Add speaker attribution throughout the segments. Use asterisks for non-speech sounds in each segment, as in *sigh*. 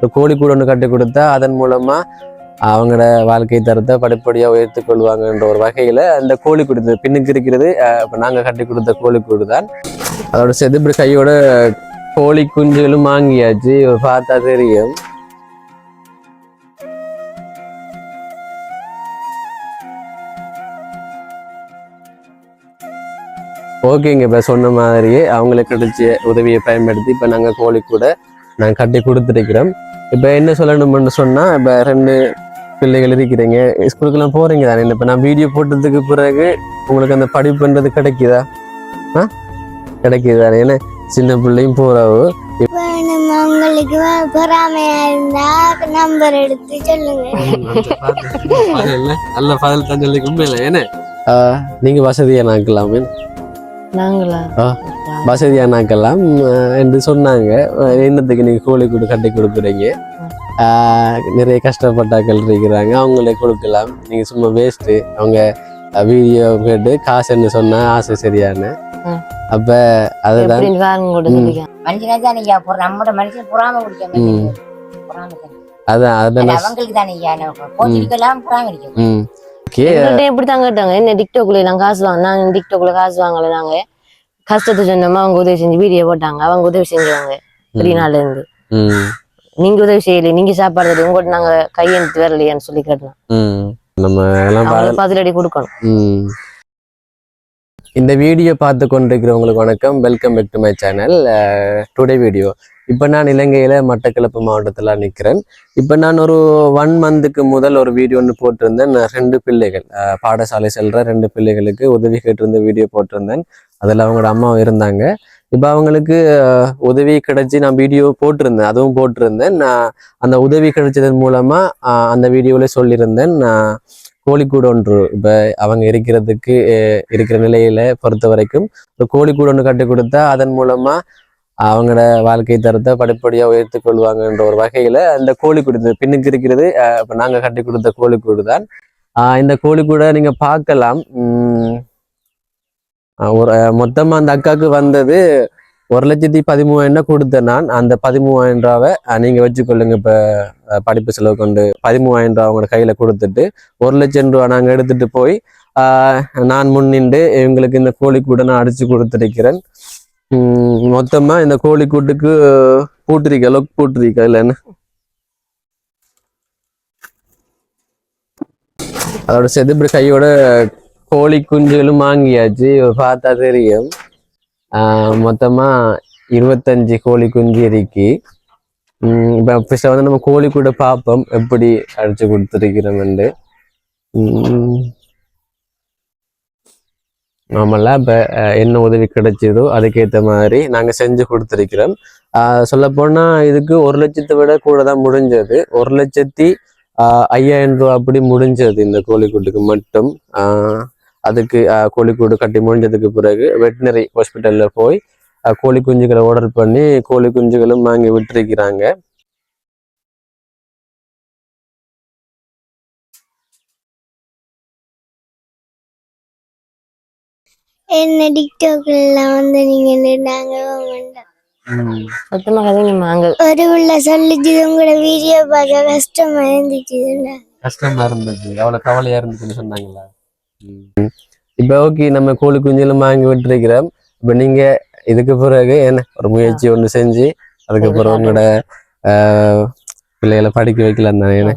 Speaker 1: ஒரு கோழி கூட ஒன்று கட்டி கொடுத்தா அதன் மூலமாக அவங்களோட வாழ்க்கை தரத்தை படிப்படியாக உயர்த்து கொள்வாங்கன்ற ஒரு வகையில் அந்த கோழி கூடு பின்னுக்கு இருக்கிறது இப்போ நாங்கள் கட்டி கொடுத்த கோழி கூடு தான். அதோட செதுப்பு கையோட கோழி குஞ்சுகளும் வாங்கியாச்சு. பார்த்தா தெரியும். ஓகேங்க இப்போ சொன்ன மாதிரியே அவங்களுக்கு கிடைச்ச உதவியை பயன்படுத்தி இப்போ நாங்கள் கோழி கூட நாங்கள் கட்டி கொடுத்துருக்கிறோம். இப்போ என்ன சொல்லணும்னு சொன்னால் இப்போ ரெண்டு பிள்ளைகள் இருக்கிறீங்க. ஸ்கூலுக்கெல்லாம் போகிறீங்க தானே? இப்போ நான் வீடியோ போட்டதுக்கு பிறகு உங்களுக்கு அந்த படிப்புன்றது கிடைக்குதா? ஆ? கிடைக்குது தானே? ஏன்னா சின்ன பிள்ளையும் போகிறாவோ
Speaker 2: உங்களுக்கு பொறாமையா இருந்தா நம்பர் எடுத்து சொல்லுங்க.
Speaker 1: நல்ல பதில் தஞ்சலுக்கு உண்மையில ஏன்னா நீங்கள் வசதியானாக்கலாமே
Speaker 3: நாங்களா?
Speaker 1: வசதியானாக்கலாம் அஹ், என்று சொன்னாங்க. என்னத்துக்கு நீங்கள் கோழி கூடு கட்டி கொடுக்குறீங்க? நிறைய கஷ்டப்பட்டாக்கள் இருக்கிறாங்க. அவங்களே கொடுக்கலாம். நீங்கள் சும்மா வேஸ்ட்டு அவங்க வீடியோ கேட்டு காசுன்னு சொன்னா ஆசை சரியான. அப்ப அதுதான்
Speaker 4: தான் தான்.
Speaker 1: அதான்
Speaker 4: அது
Speaker 1: அதான்
Speaker 4: அவங்களுக்கு தானே
Speaker 3: எங்கள்கிட்ட எப்படித்தான் கேட்டாங்க. என்ன டிக்டாக்ல எல்லாம் காசு வாங்க நான் டிக்டாக்ல காசு வாங்கல நாங்க. கஷ்டத்தை சொன்னோமா அவங்க உதவி செஞ்சு வீடியோ போட்டாங்க. அவங்க உதவி செஞ்சாங்க வெளிநாட்டுல இருந்து நீங்க உதவி செய்யல நீங்க சாப்பாடு தரல உங்கள்கிட்ட நாங்க கையெழுத்து வரலையான்னு சொல்லி கேட்டோம்.
Speaker 1: நம்ம
Speaker 3: பதிலடி கொடுக்கணும்.
Speaker 1: இந்த வீடியோ பார்த்து கொண்டிருக்கிறவங்களுக்கு வணக்கம். Welcome back to my channel today video இப்போ நான் இலங்கையில் மட்டக்களப்பு மாவட்டத்தில் நிற்கிறேன் இப்போ நான் ஒரு ஒன் மந்த்துக்கு முதல் ஒரு வீடியோ ஒன்று போட்டிருந்தேன். நான் ரெண்டு பிள்ளைகள் பாடசாலை செல்ற ரெண்டு பிள்ளைகளுக்கு உதவி கேட்டிருந்த வீடியோ போட்டிருந்தேன். அதில் அவங்களோட அம்மாவும் இருந்தாங்க. இப்போ அவங்களுக்கு உதவி கிடைச்சி நான் வீடியோ போட்டிருந்தேன். அதுவும் போட்டிருந்தேன். நான் அந்த உதவி கிடைச்சதன் மூலமாக அந்த வீடியோவில் சொல்லியிருந்தேன். நான் கோழிக்கூடு ஒன்று இப்போ அவங்க இருக்கிறதுக்கு இருக்கிற நிலையில பொறுத்த வரைக்கும் ஒரு கோழிக்கூடு ஒன்று கட்டி கொடுத்தா அதன் மூலமா அவங்களோட வாழ்க்கை தரத்தை படிப்படியாக உயர்த்து கொள்வாங்கன்ற ஒரு வகையில் அந்த கோழிக்கூடு பின்னுக்கு இருக்கிறது இப்போ நாங்கள் கட்டி கொடுத்த கோழிக்கூடு தான். இந்த கோழிக்கூடை நீங்கள் பார்க்கலாம். ஒரு மொத்தமாக அந்த அக்காவுக்கு வந்தது ஒரு லட்சத்தி பதிமூவாயிரம் ரூபாய் கொடுத்தேன் நான். அந்த பதிமூவாயிரம் ரூபாவை நீங்கள் வச்சுக்கொள்ளுங்க இப்போ படிப்பு செலவு கொண்டு. பதிமூவாயிரம் ரூபா அவங்களோட கையில் கொடுத்துட்டு ஒரு லட்சம் ரூபா நாங்கள் எடுத்துட்டு போய் நான் முன்னின்று இவங்களுக்கு இந்த கோழிக்கூடை நான் அடித்து கொடுத்துருக்கிறேன். மொத்தமாக இந்த கோழிக்கூட்டுக்கு பூட்டிருக்க லொக் பூட்டிருக்கா இல்லைன்னு அதோட சேர்த்து இப்படி கையோட கோழி குஞ்சுகளும் வாங்கியாச்சு. பார்த்தா தெரியும். ஆஹ், மொத்தமா இருபத்தஞ்சு கோழி குஞ்சு இருக்கு. உம், ஃபஸ்ட்டு வந்து நம்ம கோழி கூட பார்ப்போம். எப்படி அடிச்சு கொடுத்துருக்கிறோம்ண்டு உம், இப்போ என்ன உதவி கிடைச்சதோ அதுக்கேற்ற மாதிரி நாங்கள் செஞ்சு கொடுத்துருக்கிறோம். சொல்லப்போனால் இதுக்கு ஒரு லட்சத்தை விட கூட தான் முடிஞ்சது. ஒரு லட்சத்தி ஆஹ், ஐயாயிரம் ரூபா அப்படி முடிஞ்சது இந்த கோழிக்கூட்டுக்கு மட்டும். ஆஹ், அதுக்கு ஆஹ், கோழிக்கூடு கட்டி முடிஞ்சதுக்கு பிறகு வெட்டினரி ஹாஸ்பிட்டலில் போய் கோழி குஞ்சுகளை ஆர்டர் பண்ணி கோழி குஞ்சுகளும் வாங்கி விட்டுருக்கிறாங்க.
Speaker 2: என்ன டிக்டாக்ல வந்து நீங்க வேண்டாம்
Speaker 3: சத்தமா அங்க
Speaker 2: ஒரு உள்ள சொல்லிச்சு உங்களோட வீடியோ பார்க்க கஷ்டமா இருந்துச்சுன்னா
Speaker 1: கஷ்டமா இருந்துச்சு. அவ்வளவு கவலையா இருந்துச்சுன்னு சொன்னாங்களா? இப்ப ஓகே நம்ம கோழி குஞ்செல்லாம் வாங்கி விட்டுருக்கிறோம். இப்ப நீங்க இதுக்கு பிறகு என்ன? ஒரு முயற்சி ஒண்ணு செஞ்சு அதுக்கப்புறம் உங்களோட ஆஹ், பிள்ளைகளை படிக்க வைக்கலாம் தானே என்ன?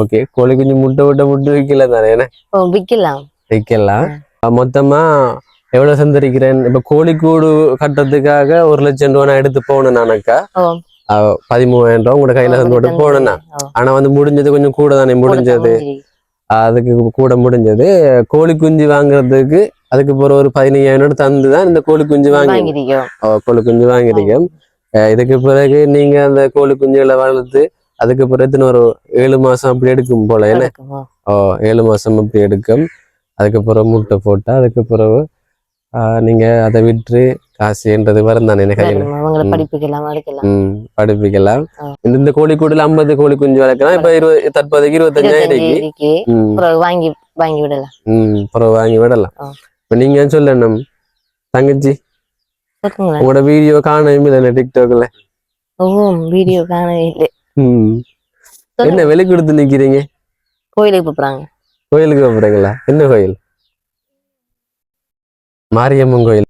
Speaker 1: ஓகே. கோழி குஞ்சு முட்டை விட்ட முட்டை வைக்கல தானே என்ன?
Speaker 3: ஓ விக்கலாம்
Speaker 1: வைக்கலாம் மொத்தமா எவ்வளவு சந்தரிக்கிறேன்? இப்ப கோழிக்கூடு கட்டுறதுக்காக ஒரு லட்சம் ரூபா நான் எடுத்து போனேன் நானக்கா பதிமூவாயிரம் ரூபா உங்களோட கையில தந்து போட்டு போனேன். நான்.
Speaker 3: ஓ,
Speaker 1: ஆனா வந்து முடிஞ்சது கொஞ்சம் கூட தானே முடிஞ்சது. அதுக்கு கூட முடிஞ்சது. கோழி குஞ்சு வாங்குறதுக்கு அதுக்கு பிறகு ஒரு பதினையாயிரம் தந்து தான் இந்த கோழி குஞ்சு வாங்கி கோழி குஞ்சு வாங்கிருக்கோம் இதுக்கு பிறகு நீங்க அந்த கோழி குஞ்சுகளை வளர்த்து அதுக்கு பிறகு இன்னும் ஒரு ஏழு மாசம் அப்படி எடுக்கும் போல என்ன? ஓ ஏழு மாசம் அப்படி எடுக்கும். அதுக்கு பிறகு முட்டை போட்டா அதுக்கு பிறகு ஆஹ் நீங்க அதை விற்று காசுன்றது வரும் தானே கையில
Speaker 3: வேணுமா? அவங்கள
Speaker 1: ம்.
Speaker 3: படிப்புக்கெல்லாம் எடுக்கலாம்
Speaker 1: ம் படிப்பிக்கலாம். இந்த கோழிக்கூடுல ஐம்பது கோழி குஞ்சு வளர்க்கலாம். இப்ப இருபது தற்போதைக்கு இருபத்தஞ்சாயிரம்
Speaker 3: வாங்கி வாங்கி விடலாம்.
Speaker 1: ம் அப்புறம் வாங்கி விடலாம். இப்ப நீங்க சொல்லணும் தங்கச்சி. உங்களோட வீடியோ காணவும் இல்லை டிக்டாக்ல
Speaker 3: ஓ வீடியோ காண இல்லை.
Speaker 1: ம். என்ன வெளி கொடுத்து நிக்கிறீங்க?
Speaker 3: கோயிலுக்கு போறாங்க
Speaker 1: கோயிலுக்கு போறீங்களா என்ன கோயில்? மாரியம்மன் கோயில்.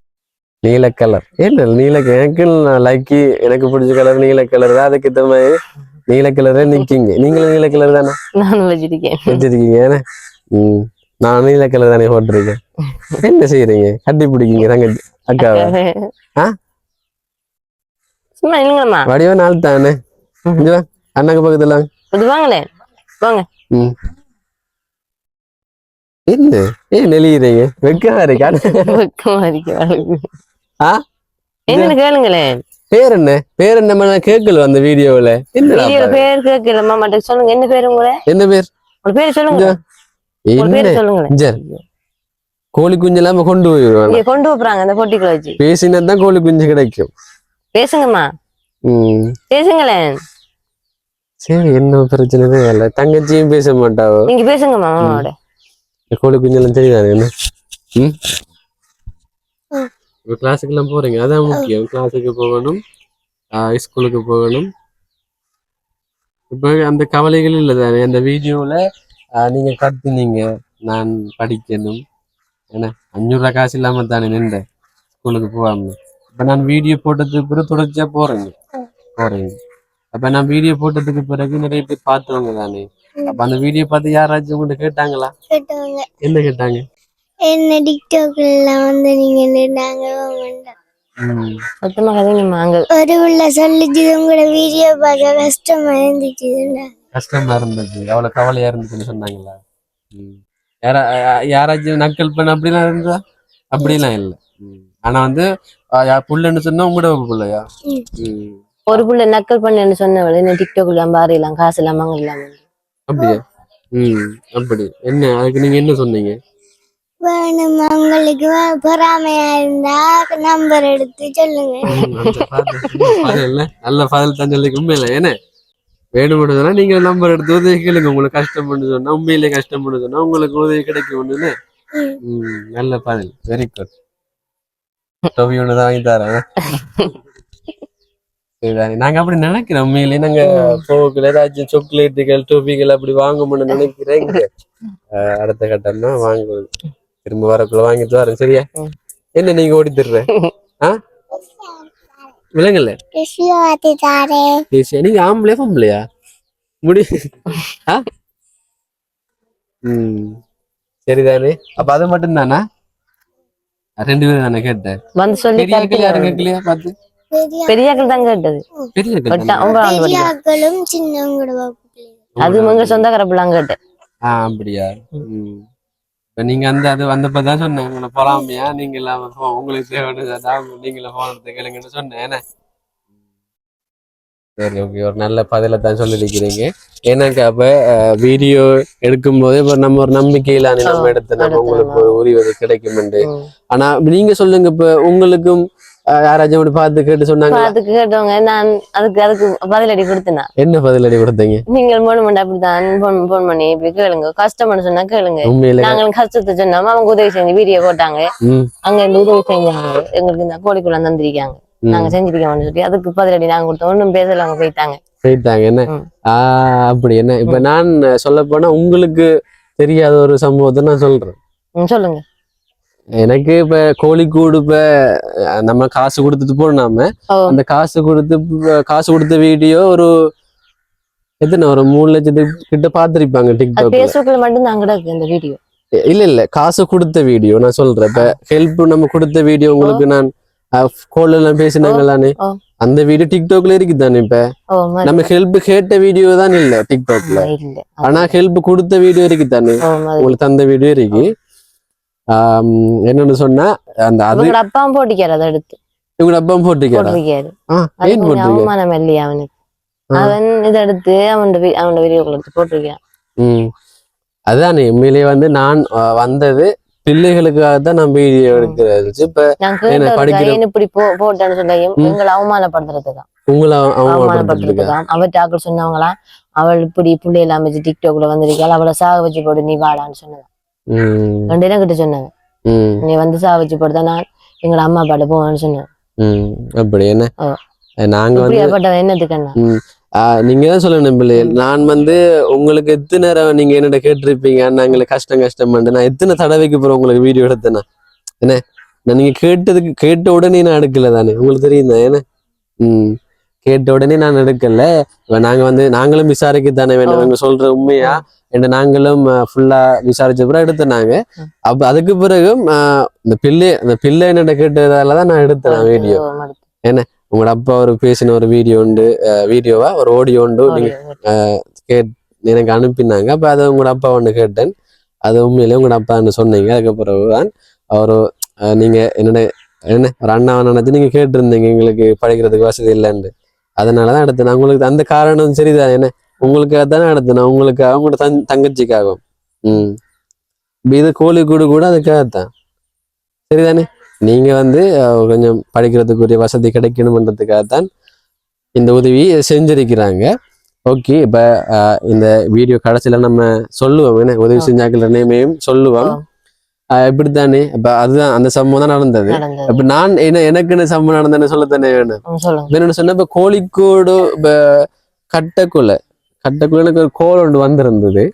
Speaker 1: நீல கலர். என்ன நீல எனக்கு லைக்கி எனக்கு பிடிச்ச கலர் நீல கலர். தான் அதுக்கு ஏத்த மாதிரி நீல கலரே நிக்கீங்க. நீங்களும் நீல கலர் தானே?
Speaker 3: நானும் வச்சிருக்கேன்.
Speaker 1: வச்சிருக்கீங்க ம். நான் நீல கலர் தானே போட்டிருக்கேன். என்ன செய்யறீங்க கட்டி பிடிக்கீங்க தங்கச்சி அக்காவா? ஆ?
Speaker 3: சும்மா இல்லைங்கம்மா
Speaker 1: வடிவா நாள் தானே? அண்ணாக்கு பக்கத்துல வாங்க.
Speaker 3: இது வாங்களேன் வாங்க.
Speaker 1: ம். என்ன? ஏன் நெளிகிறீங்க வெக்கமா இருக்கா?
Speaker 3: வெக்கமா இருக்கு.
Speaker 1: ஆ?
Speaker 3: என்னன்னு கேளுங்களேன்.
Speaker 1: பேர் என்ன பேர் என்ன கேட்கல அந்த வீடியோல
Speaker 3: வீடியோல
Speaker 1: பாரு?
Speaker 3: கேட்கலம்மா மட்டும் சொல்லுங்க என்ன பேரு உங்கள
Speaker 1: என்ன பேர்?
Speaker 3: உங்க பேர் சொல்லுங்க.
Speaker 1: என்ன
Speaker 3: பேர் சொல்லுங்களேன்.
Speaker 1: ஜர் கோழி குஞ்சு இல்லாம கொண்டு போயிடுவாங்க
Speaker 3: இங்க கொண்டு போறாங்க அந்த பொட்டிக்குள்ள வச்சு
Speaker 1: பேசினா கோழி குஞ்சு கிடைக்கும்.
Speaker 3: பேசுங்கம்மா.
Speaker 1: ம்.
Speaker 3: பேசுங்களேன்.
Speaker 1: சரி என்ன பிரச்சனை இல்ல தங்கச்சியும் பேச மாட்டாவோ?
Speaker 3: நீங்க பேசுங்கம்மா மாமாவோட.
Speaker 1: கோழி குஞ்செல்லாம் தெரியுதானே என்ன? ம். இப்போ கிளாஸுக்கெல்லாம் போறீங்க. அதான் முக்கியம். கிளாஸுக்கு போகணும். ஸ்கூலுக்கு போகணும். இப்போ அந்த கவலைகள் இல்லை தானே? அந்த வீடியோவில் நீங்க கத்துனீங்க. நான் படிக்கணும். ஏன்னா அஞ்சூறுரூவா காசு இல்லாம தானே நின்றேன். ஸ்கூலுக்கு போகாம. இப்போ நான் வீடியோ போட்டதுக்கு பிறகு தொடர்ச்சியா போறேங்க. போறீங்க. அப்ப நான் வீடியோ போட்டதுக்கு பிறகு நிறைய பேர் பார்த்தவங்க தானே? அப்ப அந்த வீடியோ பார்த்து யாராச்சும் உங்கள்கிட்ட கேட்டாங்களா? என்ன கேட்டாங்க?
Speaker 2: என்ன டிக்டாக்ல வந்து நீங்க நின்னாங்க வேண்டாம்
Speaker 1: ம்.
Speaker 3: சத்தமா கதைங்கம்மா அங்க
Speaker 2: ஒரு உள்ள சொல்லிச்சு உங்களோட வீடியோ பார்க்க கஷ்டமா இருந்துச்சுன்னா
Speaker 1: கஷ்டமா இருந்துச்சு அவ்வளவு கவலையா இருந்துச்சுன்னு சொன்னாங்களா. யாரா யாராச்சும் நக்கல் பண்ண அப்படிலாம் இருந்தா? அப்படிலாம் இல்லை. ஆனா வந்து புள்ளைன்னு சொன்னா உங்களோட பிள்ளையா.
Speaker 3: ஒரு புள்ள நக்கல் பண்ணேன்னு சொன்னவளே என்ன டிக்டாக் இல்லாம பாரு காசு இல்லாம இல்லாம.
Speaker 1: அப்படியா? ம். அப்படி. என்ன அதுக்கு நீங்க என்ன சொன்னீங்க?
Speaker 2: வேணும். உங்களுக்கு பொறாமையா இருந்தா நம்பர் எடுத்து சொல்லுங்க. *laughs*
Speaker 1: நல்ல பதில் தான் சொல்லி உண்மையில ஏன்னா வேணும்னு சொன்னா நீங்க நம்பர் எடுத்து உதவி கேளுங்க. உங்களுக்கு கஷ்டம் பண்ணு சொன்னா உண்மையிலே கஷ்டம் பண்ணு சொன்னா உங்களுக்கு உதவி கிடைக்கும் நல்ல பதில் வெரி குட் டொபி ஒன்று தான் வாங்கி தரேன். நாங்க அப்படி நினைக்கிறோம். உண்மையிலே நாங்க போக்குல ஏதாச்சும் சாக்லேட்டுகள் டொபிகள் அப்படி வாங்கணும்னு நினைக்கிறேன். அடுத்த கட்டம் அடுத்த கட்டம்னா வாங்குவது. திரும்ப வரக்குள்ள வாங்கிட்டு வரேன் சரியா. என்ன நீங்க ஓடி தர்ற விலங்கல்ல நீங்க ஆம்பளையா பொம்பளையா? முடி ம். சரிதானே? அப்ப அது மட்டும் தானா ரெண்டு பேரும் தானே கேட்டேன்.
Speaker 3: வந்து சொல்லி
Speaker 1: கேட்கலையா? பார்த்து.
Speaker 2: பெரிய
Speaker 3: பெரியாக்கள் தான் கேட்டது.
Speaker 2: பெரியாக்களும் சின்னவங்களோட வகுப்புல
Speaker 3: அது உங்க சொந்தக்கார பிள்ளாங்க கேட்டேன்.
Speaker 1: ஆ அப்படியா? நீங்க அந்த அது வந்தப்பதான் சொன்னேன் உங்களை பொறாமையா நீங்க இல்லாம உங்களுக்கு தேவையான நீங்கள போனது கேளுங்கன்னு சொன்னேன் என்ன? சரி ஓகே ஒரு நல்ல பதில தான் சொல்லியிருக்கிறீங்க எனக்கு அப்ப வீடியோ எடுக்கும் போதே இப்ப நம்ம ஒரு நம்பிக்கையில நம்ம எடுத்து நம்ம உங்களுக்கு உரிவது கிடைக்கும். ஆனா நீங்க சொல்லுங்க இப்ப உங்களுக்கும் யாராச்சும் அப்படி பார்த்து கேட்டு சொன்னாங்க
Speaker 3: அதுக்கு கேட்டவங்க நான் அதுக்கு அதுக்கு பதிலடி கொடுத்தேன்?
Speaker 1: என்ன பதிலடி கொடுத்தீங்க?
Speaker 3: நீங்கள் மூணு மணி அப்படித்தான் போன் போன் பண்ணி இப்படி கேளுங்க. கஷ்டம்னு சொன்னா கேளுங்க. நாங்களும் கஷ்டத்தை சொன்னோம். அவங்க உதவி செஞ்சு வீடியோ போட்டாங்க. அங்க இருந்து உதவி செஞ்சாங்க. எங்களுக்கு இந்த கோழிக்குள்ள தந்திருக்காங்க. நாங்க செஞ்சிருக்கோம்னு சொல்லி அதுக்கு பதிலடி நாங்க கொடுத்தோம். ஒன்றும் பேசல அவங்க போயிட்டாங்க.
Speaker 1: போயிட்டாங்க. என்ன. ஆஹ் அப்படி என்ன? இப்ப நான் சொல்ல போனா உங்களுக்கு தெரியாத ஒரு சம்பவத்தை நான் சொல்றேன்.
Speaker 3: சொல்லுங்க.
Speaker 1: எனக்கு இப்ப கோழிக்கூடு இப்ப அஹ், நம்ம காசு கொடுத்துட்டு போனாம. அந்த காசு கொடுத்து இப்ப காசு கொடுத்த வீடியோ ஒரு எத்தனை ஒரு மூணு லட்சத்துக்கு கிட்ட பாத்திருப்பாங்க
Speaker 3: அது
Speaker 1: டிக்டாக்ல
Speaker 3: பேஸ்புக்ல மட்டும் தான் கிடக்கு இந்த வீடியோ?
Speaker 1: இல்ல இல்ல காசு கொடுத்த வீடியோ நான் சொல்றேன். இப்ப ஹெல்ப் நம்ம கொடுத்த வீடியோ உங்களுக்கு நான் கோல் எல்லாம் பேசினாங்களானே. அந்த வீடியோ டிக்டாக்ல இருக்குதானே இப்ப?
Speaker 3: ஓ மாதிரி
Speaker 1: நம்ம ஹெல்ப் கேட்ட வீடியோ தான் இல்ல டிக்டாக்ல ஆனா ஹெல்ப் கொடுத்த வீடியோ இருக்கு தானே உங்களுக்கு தந்த வீடியோ இருக்கு. என்னன்னு சொன்னா அந்த அது
Speaker 3: அப்பாவும் போட்டிக்காரு அதை எடுத்து.
Speaker 1: இவங்க அப்பா போட்டிருக்காரா
Speaker 3: போட்டிருக்காரு
Speaker 1: ஆ,
Speaker 3: அது
Speaker 1: ஏன்
Speaker 3: கொஞ்சம்
Speaker 1: போட்டிருக்காரு
Speaker 3: அவமானம் இல்லையா அவனுக்கு. அவன் இதை எடுத்து அவன் அவனோட வீடியோக்குள்ள எடுத்து போட்டிருக்கான்.
Speaker 1: ம். அதானே உண்மையிலேயே வந்து நான் வந்தது பிள்ளைகளுக்காக தான் நான் வீடியோ எடுக்கிறது. இப்ப
Speaker 3: நான்
Speaker 1: என்ன,
Speaker 3: கேட்டதுக்கு
Speaker 1: படிக்கிற-
Speaker 3: ஏன் இப்படி போ போட்டேன்னு சொல்லியும்
Speaker 1: ம்.
Speaker 3: எங்களை அவமானப்படுத்துறதுதான்
Speaker 1: உங்களை
Speaker 3: அவமானப்படுத்துறதுதான் அவர்கிட்ட ஆக்கள் சொன்னவங்களாம் அவள் இப்படி பிள்ளையில அமைச்சு டிக்டாக்ல வந்திருக்காள் அவளை சாக வச்சு போடு நீ வாடான்னு சொன்னதான். ரெண்டு இடம் கிட்ட சொன்னாங்க. நீ வந்து சாக வச்சு போடுதா நான் எங்களை அம்மா அப்பாட்ட போவேன்னு சொன்னேன்.
Speaker 1: அப்படி என்ன. நாங்க வந்து
Speaker 3: இப்படியாப்பட்டவன் என்னத்துக்கு என்ன?
Speaker 1: ம், ஆஹ் நீங்க தான் சொல்லணும் பிள்ளைகள் நான் வந்து உங்களுக்கு எத்தனை நீங்க என்னோட கேட்டிருப்பீங்க? நாங்களுக்கு கஷ்டம் கஷ்டம் நான் எத்தனை தடவைக்கு அப்புறம் உங்களுக்கு வீடியோ எடுத்தேனா என்ன? நான் நீங்க கேட்டதுக்கு கேட்ட உடனே நான் எடுக்கல தானே? உங்களுக்கு தெரியும் தான் என்ன? ம். கேட்ட உடனே நான் எடுக்கல. நாங்க வந்து நாங்களும் விசாரிக்க தானே வேணும் இவங்க சொல்ற உண்மையா? என்ன நாங்களும் ஃபுல்லா விசாரிச்ச பிறகு எடுத்தனாங்க. அப்ப அதுக்கு பிறகும் இந்த பிள்ளை அந்த பிள்ளை என்னோட கேட்டதால தான் நான் எடுத்தேன் வீடியோ உங்களோட அப்பா ஒரு பேசின ஒரு வீடியோ உண்டு வீடியோவா ஒரு ஆடியோ உண்டு நீங்க கேட் எனக்கு அனுப்பினாங்க. அப்ப அதை உங்களோட அப்பா ஒன்று கேட்டேன். அது உண்மையிலே உங்களோட அப்பான்னு சொன்னீங்க. அதுக்கு பிறகு தான் அவர் நீங்க என்னோட என்ன ஒரு அண்ணாவை நினைச்சு நீங்க கேட்டிருந்தீங்க எங்களுக்கு படிக்கிறதுக்கு வசதி இல்லைன்னு. அதனால தான் எடுத்தேன் உங்களுக்கு அந்த காரணம் சரிதான். என்ன உங்களுக்காக தானே எடுத்தேன் உங்களுக்காக உங்களோட தங் தங்கச்சிக்காகும் ம். இது கோழிக்கூடு கூட அதுக்காகத்தான். சரிதானே? நீங்க வந்து கொஞ்சம் படிக்கிறதுக்குரிய வசதி கிடைக்கணுன்றதுக்காகத்தான் இந்த உதவி செஞ்சிருக்கிறாங்க. ஓகே இப்ப இந்த வீடியோ கடைசியில நம்ம சொல்லுவோம் என்ன? உதவி செஞ்சாக்கள் நேமையும் சொல்லுவோம். இப்படித்தானே? இப்ப அதுதான் அந்த சம்பவம் தான் நடந்தது. இப்ப நான் என்ன எனக்குன்னு சம்பவம் நடந்ததுன்னு சொல்லத்தானே வேணும்?
Speaker 3: ம், சொல்லுங்க.
Speaker 1: இப்ப என்ன சொன்ன இப்ப கோழிக்கோடு இப்ப கட்டக்குள்ள கட்டக்குள்ள எனக்கு ஒரு கோல் ஒன்று வந்திருந்தது.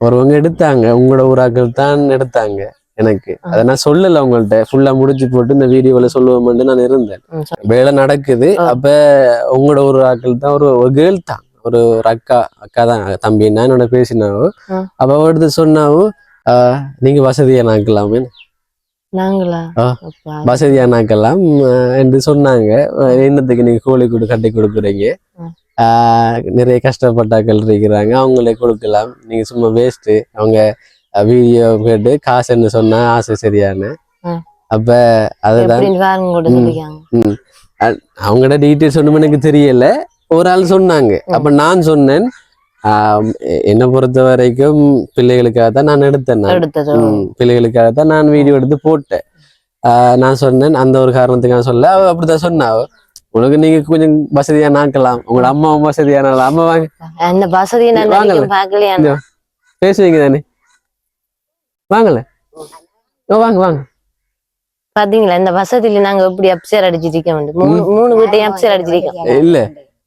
Speaker 1: ஒருவங்க எடுத்தாங்க. உங்களோட ஊராக்கள் தான் எடுத்தாங்க எனக்கு. அதை நான் சொல்லல உங்கள்ட்ட. ஃபுல்லா முடிச்சு போட்டு இந்த வீடியோல சொல்லுவோம்னு நான் இருந்தேன். வேலை நடக்குது. அப்ப உங்களோட ஒரு ஆக்கள் தான் ஒரு ஒரு கேர்ள் தான். ஒரு அக்கா அக்கா தான். தம்பின்னா என்னோட பேசினாவோ. அப்ப எடுத்து சொன்னாவோ ஆஹ், நீங்க வசதியா நாக்கலாமே
Speaker 3: நாங்களா?
Speaker 1: ஆ.
Speaker 3: அப்பா.
Speaker 1: வசதியா நாக்கலாம் ஆஹ், என்று சொன்னாங்க. என்னத்துக்கு நீங்க கோழி கூடு கட்டி கொடுக்குறீங்க? நிறைய கஷ்டப்பட்டாக்கள் இருக்கிறாங்க. அவங்களே கொடுக்கலாம். நீங்க சும்மா வேஸ்ட் அவங்க வீடியோ கேட்டு காசுன்னு சொன்னா ஆசை சரியானு. அப்ப அதுதான்.
Speaker 3: எப்படின்னு பாருங்க கூட
Speaker 1: ம்.
Speaker 3: சொல்லிக்காங்க.
Speaker 1: ம். அ- அவங்களோட டீட்டெயில்ஸ் ஒன்றும் எனக்கு தெரியல. ஒரு ஆள் சொன்னாங்க. அப்ப நான் சொன்னேன் என்னை பொறுத்த வரைக்கும் பிள்ளைகளுக்காக தான் நான். எடுத்தேன் பிள்ளைகளுக்காக தான் நான் வீடியோ எடுத்து போட்டேன். நான் சொன்னேன் அந்த ஒரு காரணத்துக்கு நான் சொல்ல அவ அப்படிதான் சொன்னா. உனக்கு நீங்க கொஞ்சம் வசதியா நாக்கலாம் உங்களோட அம்மாவும் வசதியா அம்மா வாங்க.
Speaker 3: அந்த வசதியை
Speaker 1: பேசுவீங்க தானே? வாங்கல. ஓ வாங்க வாங்க.
Speaker 3: பாத்தீங்களா இந்த வசதியில நாங்க எப்படி அப்சேர் மூணு மூணு வீட்டையும் அப்சேர் அடிச்சிருக்கோம்
Speaker 1: இல்ல.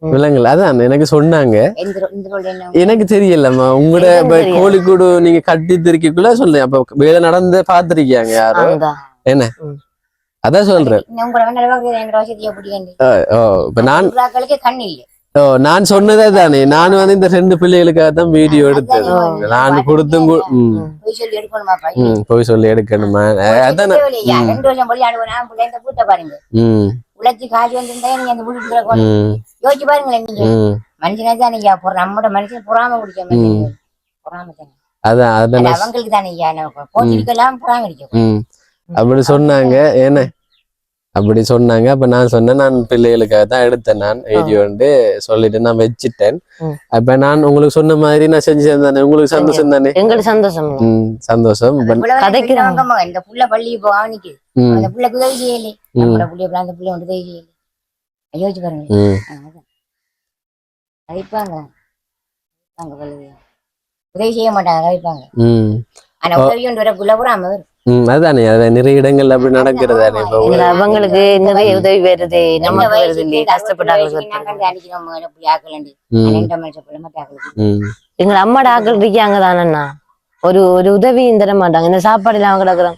Speaker 1: விலங்குல. அதான் எனக்கு சொன்னாங்க.
Speaker 4: என்ன?
Speaker 1: எனக்கு தெரியலம்மா. உங்களோட. கோழிக்கூடு நீங்க கட்டி திருக்கிக்குள்ள சொல்லேன் அப்ப வேலை நடந்து பாத்திருக்கியாங்க யாரோ?
Speaker 3: அந்த
Speaker 1: அதான் சொல்றேன். நான் ஓ நான் சொன்னதே தானே. நான் வந்து இந்த ரெண்டு பிள்ளைகளுக்காக தான் வீடியோ எடுத்தேன் நான் கொடுத்தும்
Speaker 4: போய் சொல்லி
Speaker 1: சொல்லி எடுக்கணுமா. அதான்
Speaker 4: உழைச்சி காசு வந்திருந்தா நீங்க அந்த யோசிச்சு பாருங்களேன் நீங்க. மனுஷனே தான் ஐயா பொற நம்மட மனுஷன் பொறாம குடிக்க. பொறாம தானே.
Speaker 1: அதான்
Speaker 4: அவங்களுக்கு தானே ஐயா போட்டிருக்கலாம் பொறாம இருக்க
Speaker 1: ம். அப்படி சொன்னாங்க ஏன? அப்படி சொன்னாங்க அப்ப நான் சொன்னேன் நான் பிள்ளைகளுக்காக தான் எடுத்தேன் நான் வீடியோன்ட்டு சொல்லிட்டு நான் வச்சுட்டேன். அப்ப நான் உங்களுக்கு சொன்ன மாதிரி நான் செஞ்சு தானே? உங்களுக்கு சந்தோஷம் தானே?
Speaker 3: எங்களுக்கு சந்தோஷம்.
Speaker 1: சந்தோஷம்.
Speaker 4: இந்த புள்ள பள்ளி அவனுக்கு
Speaker 1: ம்.
Speaker 4: அந்த புள்ளைக்கு உதவி செய்யலே அந்த வந்து உதவி செய்யலே யோசிச்சு பாருங்க. கதைப்பாங்க அங்க உதவி செய்ய மாட்டாங்க கதைப்பாங்க
Speaker 1: ம்.
Speaker 4: ஆனா உதவி வரக்குள்ள பொறாம வரும்
Speaker 1: ம் அதானே அது நிறைய இடங்கள்ல அப்படி நடக்கிறது தானே இப்போ.
Speaker 3: இதுல அவங்களுக்கு நிறைய உதவி வருது நமக்கு வருது இல்லையே கஷ்டப்பட்டாங்களுக்கு
Speaker 4: அடிக்கிறோம் புள்ளி ஆக்கலண்டு
Speaker 1: ம்.
Speaker 4: ரெண்டு மனுஷன் புள்ள மட்டும் ஆக்கலுக்கு
Speaker 1: ம்.
Speaker 3: எங்க அம்மாட ஆக்கள் இருக்காங்க தானண்ணா? ஒரு ஒரு உதவியும் தர மாட்டாங்க. இந்த சாப்பாடு இல்லாம கிடக்குறோம்.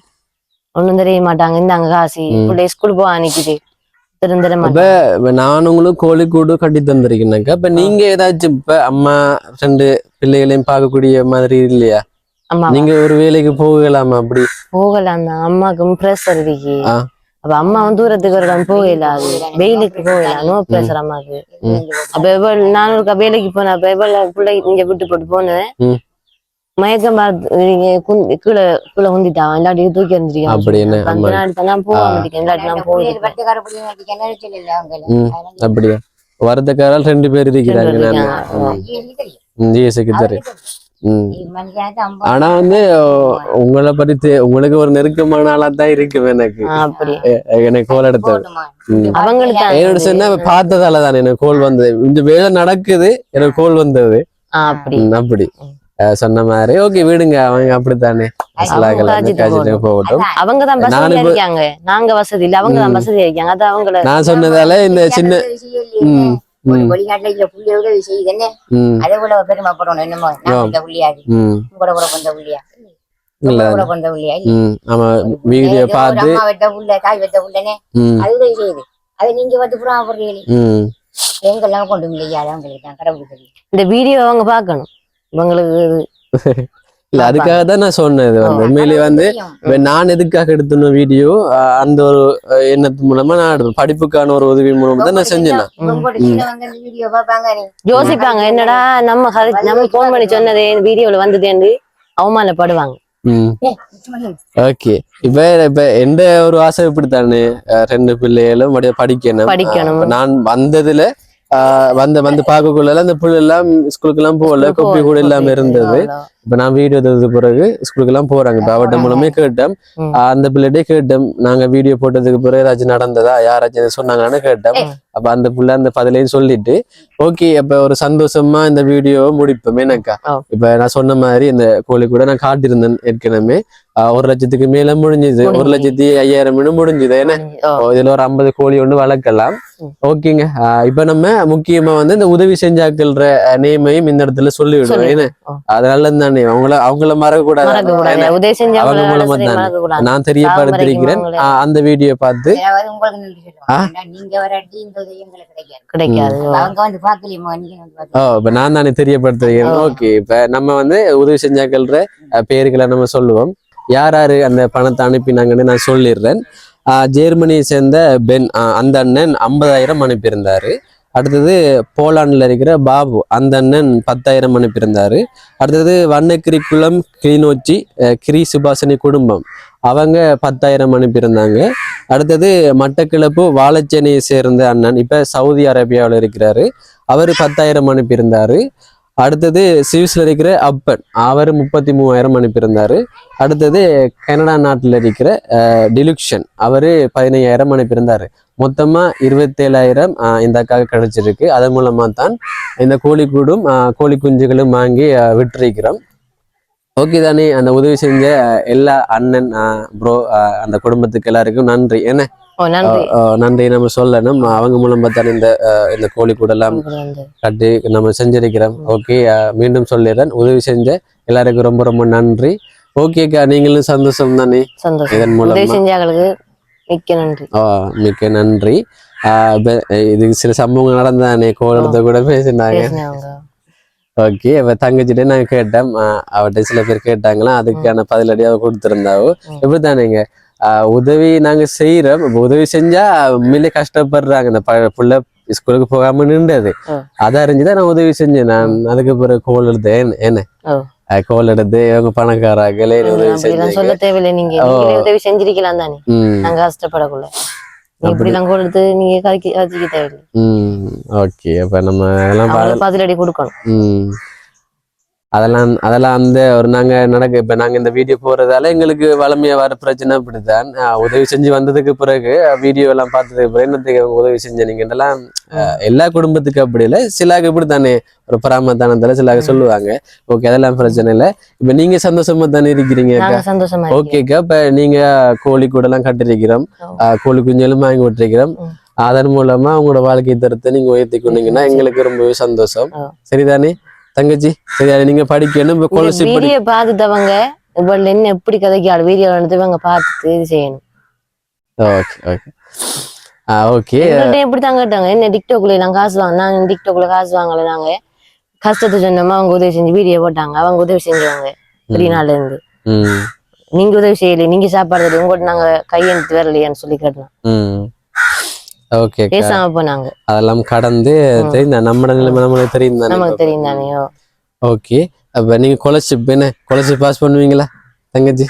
Speaker 3: ஒண்ணும் தெரிய மாட்டாங்க. இந்தாங்க காசு
Speaker 1: ம்.
Speaker 3: பிள்ளை ஸ்கூல் போக மாட்டாங்க
Speaker 1: இப்ப நான் உங்களுக்கு கோழிக்கூடு கட்டி தந்திருக்கேனாக்கா இப்ப நீங்க ஏதாச்சும் இப்ப அம்மா ரெண்டு பிள்ளைகளையும் பார்க்கக்கூடிய மாதிரி இல்லையா?
Speaker 3: அம்மா
Speaker 1: நீங்க ஒரு வேலைக்கு போகலாமா அப்படி?
Speaker 3: போகலாம் அம்மாக்கும் ப்ரெஷர் இருக்கு. அப்ப அம்மாவும் தூரத்துக்கு ஒரு இடம் போகல அது வெயிலுக்கு போகலாம். நோ ப்ரெஷர் அம்மாக்கு. அப்ப எவ்வளவு நான் வேலைக்கு போனேன். அப்ப எவ்வளவு பிள்ளை இங்க விட்டு போட்டு போனேன். மயக்கம் கீழே கீழே தூக்கி
Speaker 1: அப்படி என்ன? அப்படியா? ரெண்டு பேர் இருக்கிறாங்க. ஜிஎஸ்க்கு தெரியும் ஆனா வந்து உங்களை பத்தி உங்களுக்கு ஒரு நெருக்கமான ஆளா தான் இருக்கு எனக்கு. எனக்கு கோல் எடுத்தது
Speaker 3: தான்.
Speaker 1: என்னோட சொன்ன பார்த்ததால தான் எனக்கு கோல் வந்தது. இந்த வேலை நடக்குது எனக்கு கோல் வந்தது.
Speaker 3: அப்படி.
Speaker 1: சொன்ன மாதிரி. ஓகே விடுங்க. அவங்க அப்படித்தானே. போகட்டும்.
Speaker 3: அவங்க தான்
Speaker 1: நான்
Speaker 3: வசதியா இருக்காங்க. நாங்க வசதி இல்ல. அவங்க தான். வசதியா இருக்காங்க. அது அவங்கள
Speaker 1: நான் சொன்னதால இந்த சின்ன
Speaker 4: வெளிநாட்டுல இல்ல புள்ளி உதவி செய்யுது என்ன?
Speaker 1: ம்.
Speaker 4: அதே போல என்னமோ? இந்த புள்ளியாது
Speaker 1: ம்.
Speaker 4: கூட கூட பிறந்த புள்ளியா? புள்ளியா?
Speaker 1: வீடியோ பார்த்து
Speaker 4: வெட்ட புள்ள தாய் வெட்ட புள்ளனே. அது உதவி செய்யுது அதை நீங்க வந்து புறா போடுறீங்களே. எங்கெல்லாம் கொண்டு இல்லையா கடவுள் தெரியும்.
Speaker 3: இந்த வீடியோ அவங்க பார்க்கணும். இவங்களுக்கு இது *laughs*
Speaker 1: இல்ல அதுக்காக தான் நான் சொன்னது வந்து. உண்மையிலேயே வந்து நான் எதுக்காக எடுத்துன வீடியோ அந்த ஒரு எண்ணத்து மூலமா நான் எடுத்தேன். படிப்புக்கான ஒரு உதவி மூலமா தான் நான் செஞ்சேன்
Speaker 3: யோசிப்பாங்க என்னடா நம்ம நம்ம போன் பண்ணி சொன்னதே வீடியோல வந்ததேன்னு அவமானப்படுவாங்க.
Speaker 1: ஓகே. இப்ப இப்ப எந்த ஒரு ஆசை இப்படித்தானே? ரெண்டு பிள்ளைகளும் அப்படியே படிக்கணும்.
Speaker 3: படிக்கணும்.
Speaker 1: நான் வந்ததுல வந்த வந்து பார்க்கக்குள்ள அந்த பிள்ளை எல்லாம் ஸ்கூலுக்கு எல்லாம் போகல. கொப்பி கூட இல்லாம இருந்தது. இப்ப நான் வீடியோ எடுத்தது பிறகு ஸ்கூலுக்கு எல்லாம் போறாங்க. இப்ப அவட்ட மூலமே கேட்டேன். அந்த பிள்ளைகிட்டே கேட்டேன். நாங்க வீடியோ போட்டதுக்கு பிறகு ஏதாச்சும் நடந்ததா? யாராச்சும் சொன்னாங்கன்னு கேட்டேன். அப்ப அந்த பிள்ளை அந்த பதிலையும் சொல்லிட்டு ஓகே அப்ப ஒரு சந்தோஷமா இந்த வீடியோ முடிப்போம். எனக்கா. இப்ப நான் சொன்ன மாதிரி இந்த கோழி கூட நான் காட்டியிருந்தேன் ஏற்கனவே. ஒரு லட்சத்துக்கு மேல முடிஞ்சுது. ஒரு. லட்சத்தி ஐயாயிரம் மீன் முடிஞ்சுது. ஏன்னா இதுல ஒரு ஐம்பது கோழி ஒன்று வளர்க்கலாம். ஓகேங்க. இப்ப நம்ம முக்கியமா வந்து இந்த உதவி செஞ்சாக்கள்ற நேமையும் இந்த இடத்துல சொல்லிவிடுவோம். ஏன்னா. அதனால தானே அவங்கள அவங்கள மறக்க கூடாது
Speaker 3: மறக்க கூடாது உதவி செஞ்சு
Speaker 1: அவங்க
Speaker 3: அவங்கள
Speaker 1: மூலமா தான்.
Speaker 3: மறக்க கூடாது
Speaker 1: நான் தெரியப்படுத்திருக்கிறேன்
Speaker 3: அவங்களே.
Speaker 1: ஆஹ், அந்த வீடியோ பார்த்து. நான் தானே தெரியப்படுத்துறேன். ஓகே இப்ப நம்ம வந்து உதவி செஞ்சாக்கள்ற அஹ், பேர்களை நம்ம சொல்லுவோம். யார் யாரு அந்த பணத்தை அனுப்பினாங்கன்னு நான் சொல்லிடுறேன். ஆஹ், ஜெர்மனியை சேர்ந்த பென் அந்த அண்ணன் ஐம்பதாயிரம் அனுப்பியிருந்தாரு. அடுத்தது போலாண்டில் இருக்கிற பாபு அந்த அண்ணன் பத்தாயிரம் அனுப்பியிருந்தார். அடுத்தது வண்ணக்கிரி குளம் கிளிநொச்சி கிரி சுபாசனி குடும்பம் அவங்க பத்தாயிரம் அனுப்பியிருந்தாங்க. அடுத்தது மட்டக்கிளப்பு வாழைச்சேனையை சேர்ந்த அண்ணன் இப்போ சவுதி அரேபியாவில் இருக்கிறாரு. அவர் பத்தாயிரம் அனுப்பியிருந்தார். அடுத்தது சுவிஸ்ல இருக்கிற அப்பன் அவர் முப்பத்தி மூவாயிரம் அனுப்பியிருந்தாரு. அடுத்தது கனடா நாட்டில் இருக்கிற டிலுக்ஷன் அவர் பதினையாயிரம் அனுப்பியிருந்தாரு. மொத்தமாக இருபத்தேழாயிரம் இந்த அக்காவுக்கு கிடைச்சிருக்கு. அதன் மூலமா தான் இந்த கோழிக்கூடும் கோழி குஞ்சுகளும் வாங்கி அஹ், விட்டிருக்கிறோம் ஓகே தானே அந்த உதவி செஞ்ச எல்லா அண்ணன் ப்ரோ அந்த குடும்பத்துக்கு எல்லாருக்கும் நன்றி. என்ன?
Speaker 3: நன்றி.
Speaker 1: நம்ம சொல்லணும். அவங்க மூலமா தான் இந்த இந்த
Speaker 3: உங்களுக்கு வந்து.
Speaker 1: கட்டி நம்ம செஞ்சிருக்கிறோம். ஓகே மீண்டும் சொல்லிடுறேன். உதவி செஞ்ச எல்லாருக்கும் ரொம்ப ரொம்ப நன்றி. ஓகேக்கா நீங்களும் சந்தோஷம் தானே? இதன் மூலமா.
Speaker 3: மிக்க நன்றி.
Speaker 1: ஆ, மிக்க நன்றி. இது சில சம்பவங்கள் நடந்தானே? கோலத்தை கூட பேசினாங்க. ஓகே இப்ப தங்கச்சிட்டே நாங்க கேட்டோம் ஆ, அவட்ட சில பேர் கேட்டாங்களா அதுக்கான பதிலடி அவ கொடுத்திருந்தாவோ.
Speaker 3: ம்.
Speaker 1: இப்படித்தானேங்க? ஆ, உதவி நாங்க செய்யறோம் இப்ப உதவி செஞ்சா உண்மையிலே கஷ்டப்படுறாங்க. இந்த புள்ள ஸ்கூலுக்கு போகாம நின்றது. அதை அறிஞ்சுதான் நான் உதவி செஞ்சேன். நான் அதுக்கு பிறகு கோல் எடுத்தேன். என்ன கோல் எடுத்து இவங்க செஞ்சீங்க.
Speaker 3: சொல்ல தேவையில்லை நீங்க. நீங்களே உதவி செஞ்சிருக்கலாம் தானே? நாங்க கஷ்டப்படக்குள்ள.
Speaker 1: ஓகே. அப்ப நம்ம
Speaker 3: அவங்களுக்கு பதிலடி கொடுக்கணும்.
Speaker 1: அதெல்லாம் அதெல்லாம் அந்த ஒரு நாங்க நடக்க இப்ப நாங்க இந்த வீடியோ போறதால எங்களுக்கு வளமையா வர பிரச்சனை அப்படித்தான். ஆஹ் உதவி செஞ்சு வந்ததுக்கு பிறகு வீடியோ எல்லாம் பார்த்ததுக்கு பிறகு என்னத்துக்கு உதவி செஞ்சீங்கன்றலாம் எல்லா குடும்பத்துக்கும் அப்படி இல்லை சிலாக்கு இப்படி தானே ஒரு பராமத்தானத்துல சிலாக சொல்லுவாங்க. ஓகே அதெல்லாம் பிரச்சனை இல்லை. இப்ப நீங்க சந்தோஷமா தானே இருக்கிறீங்க ஓகேக்கா இப்ப நீங்க கோழி கூட எல்லாம் கட்டிருக்கிறோம் கோழி குஞ்செல்லாம் வாங்கி விட்டுருக்கிறோம். அதன் மூலமா உங்களோட வாழ்க்கை தரத்தை நீங்க உயர்த்தி கொண்டீங்கன்னா எங்களுக்கு ரொம்பவே சந்தோஷம். சரிதானே? தங்கச்சி சரியா நீங்க படிக்கணும்.
Speaker 3: வீடியோ பார்த்துட்டவங்க இவள் என்ன எப்படி கதைக்காள் வீடியோ இவங்க பார்த்துட்டு இது செய்யணும்.
Speaker 1: Okay okay. ஆ ஓகே.
Speaker 3: எங்கள்கிட்ட எப்படி தான் கேட்டாங்க? என்ன டிக்டாக்ல எல்லாம் காசு வாங்க நாங்க டிக்டாக்ல காசு வாங்கல நாங்க கஷ்டத்தை சொன்னோமா அவங்க உதவி செஞ்சு வீடியோ போட்டாங்க. அவங்க உதவி செஞ்சவங்க வெளிநாட்டுல இருந்து. நீங்க உதவி செய்யலையே நீங்க சாப்பாடு உங்கள்கிட்ட நாங்க கையெழுத்து வரலையான்னு சொல்லி கேட்டோம்.
Speaker 1: ஓகே
Speaker 3: பேசாம போனாங்க.
Speaker 1: அதெல்லாம் கடந்து. தெரியுதா நம்ம நிலைமை நம்மளுக்கு தெரியும் தானே
Speaker 3: நமக்கு தெரியும்
Speaker 1: ஓகே. அப்ப நீங்க கொலர்ஷிப் என்ன கொலர்ஷிப் பாஸ் பண்ணுவீங்களா தங்கச்சி?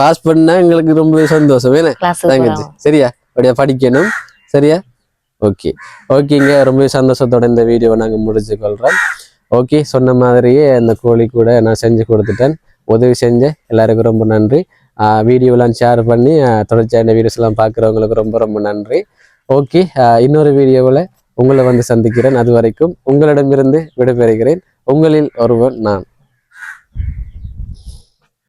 Speaker 1: பாஸ் பண்ணா எங்களுக்கு ரொம்பவே சந்தோஷம். என்ன தங்கச்சி? சரியா? அப்படியா? படிக்கணும். சரியா? ஓகே. ஓகேங்க ரொம்பவே சந்தோஷத்தோட இந்த வீடியோவை நாங்கள் முடிச்சு கொள்றோம். ஓகே சொன்ன மாதிரியே அந்த கோழி கூட நான் செஞ்சு கொடுத்துட்டேன். உதவி செஞ்ச எல்லாருக்கும் ரொம்ப நன்றி. வீடியோலாம் ஷேர் பண்ணி தொடர்ச்சியாக இந்த வீடியோஸ் எல்லாம் பார்க்குறவங்களுக்கு ரொம்ப ரொம்ப நன்றி. ஓகே இன்னொரு வீடியோவில் உங்களை வந்து சந்திக்கிறேன். அது வரைக்கும் உங்களிடமிருந்து விடைபெறுகிறேன். உங்களில் ஒருவன் நான்.